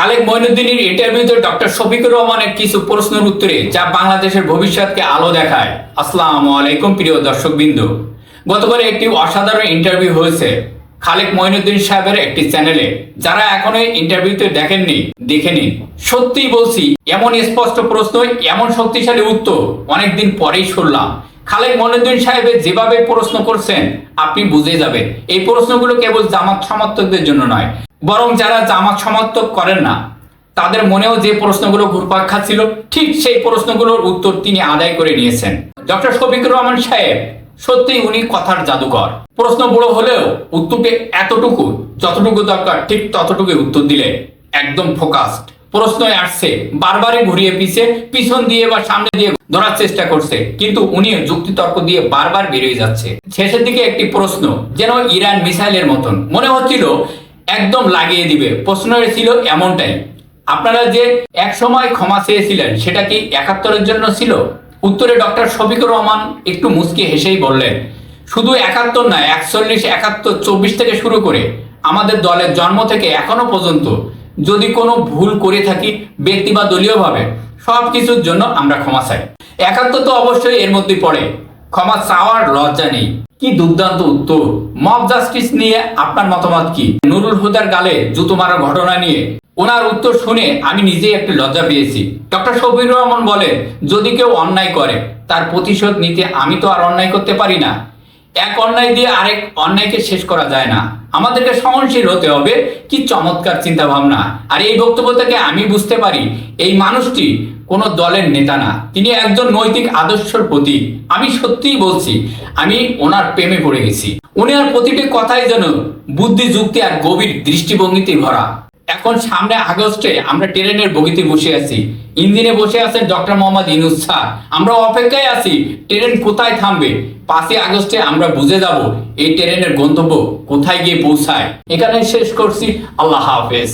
খালেক মঈনুদ্দিনের ইন্টারভিউতে ডক্টর শফিকুর রহমানের কিছু প্রশ্নের উত্তরে যা বাংলাদেশের ভবিষ্যৎকে আলো দেখায়। আসসালামু আলাইকুম, প্রিয় দর্শকবৃন্দ। গতকাল একটি অসাধারণ ইন্টারভিউ হয়েছে খালেক মঈনুদ্দিন সাহেবের একটি চ্যানেলে যারা এখনও ইন্টারভিউতে দেখেননি, দেখে নিন। সত্যিই বলছি, এমন স্পষ্ট প্রশ্ন, এমন শক্তিশালী উত্তর অনেকদিন পরেই শুনলাম। খালেক মঈনুদ্দিন সাহেবের যেভাবে প্রশ্ন করছেন, আপনি বুঝে যাবেন। এই প্রশ্নগুলো কেবল জামাত সমর্থকদের জন্য নয় বরং যারা জামাত সমর্থক করেন না, তাদের মনেও যে প্রশ্নগুলো ঘুরপাক খাচ্ছিল, ঠিক সেই প্রশ্নগুলোর উত্তর তিনি আদায় করে নিয়েছেন। ডক্টর শফিকুর রহমান সাহেব সত্যি উনি কথার জাদুকর। প্রশ্ন বড় হলেও উত্তরটি এতটুকু, যতটুকু দরকার, ঠিক ততটুকু উত্তর দিলে একদম ফোকাসড। প্রশ্ন আসছে, বারবারই ঘুরিয়ে পিছে, পিছন দিয়ে বা সামনে দিয়ে ধরার চেষ্টা করছে, কিন্তু উনি যুক্তিতর্ক দিয়ে বারবার বেরিয়ে যাচ্ছে। শেষের দিকে একটি প্রশ্ন, যেন ইরান মিসাইলের মতন। মনে হচ্ছিল একদম লাগিয়ে দিবে। প্রশ্ন ছিল এমনটাই। আপনারা যে এক সময় ক্ষমা চেয়েছিলেন, সেটা কি একাত্তরের জন্য ছিল? উত্তরে ডক্টর শফিকুর রহমান একটু মুচকি হেসেই বললেন, শুধু একাত্তর নয়, একচল্লিশ, একাত্তর, চব্বিশ থেকে শুরু করে আমাদের দলের জন্ম থেকে এখনও পর্যন্ত যদি কোনো ভুল করে থাকি, ব্যক্তি বা দলীয়ভাবে সব কিছুর জন্য আমরা ক্ষমা চাই। একাত্তর তো অবশ্যই এর মধ্যে পড়ে। ক্ষমা চাওয়ার লজ্জা নেই। কি দুর্দান্ত উত্তর। মব জাস্টিস নিয়ে আপনার মতামত কি? নুরুল হুদার গালে জুতো মারার ঘটনা নিয়ে। ওনার উত্তর শুনে আমি নিজেই একটি লজ্জা পেয়েছি। ডক্টর শফির রহমান বলে যদি কেউ অন্যায় করে, তার প্রতিশোধ নিতে আমি তো আর অন্যায় করতে পারি না। এক অন্যায় দিয়ে আরেক অন্যায়কে শেষ করা যায় না। আমাদেরকে সহনশীল হতে হবে, কি চমৎকার চিন্তা ভাবনা আর এই বক্তব্য থেকে আমি বুঝতে পারি, এই মানুষটি কোনো দলের নেতা না, তিনি একজন নৈতিক আদর্শের প্রতীক। আমি সত্যিই বলছি, আমি ওনার প্রেমে পড়ে গেছি। উনি আর প্রতিটি কথাই যেন বুদ্ধি যুক্তি আর গভীর দৃষ্টিভঙ্গিতে ভরা। এখন সামনে আগস্টে আমরা ট্রেনের বগিতে বসে আছি। ইঞ্জিনে বসে আছেন ডক্টর মোহাম্মদ ইনুস স্যার। আমরা অপেক্ষায় আছি, ট্রেন কোথায় থামবে? পাঁচই আগস্টে আমরা বুঝে যাব এই ট্রেনের গন্তব্য কোথায় গিয়ে পৌঁছায়। এখানে শেষ করছি। আল্লাহ হাফেজ।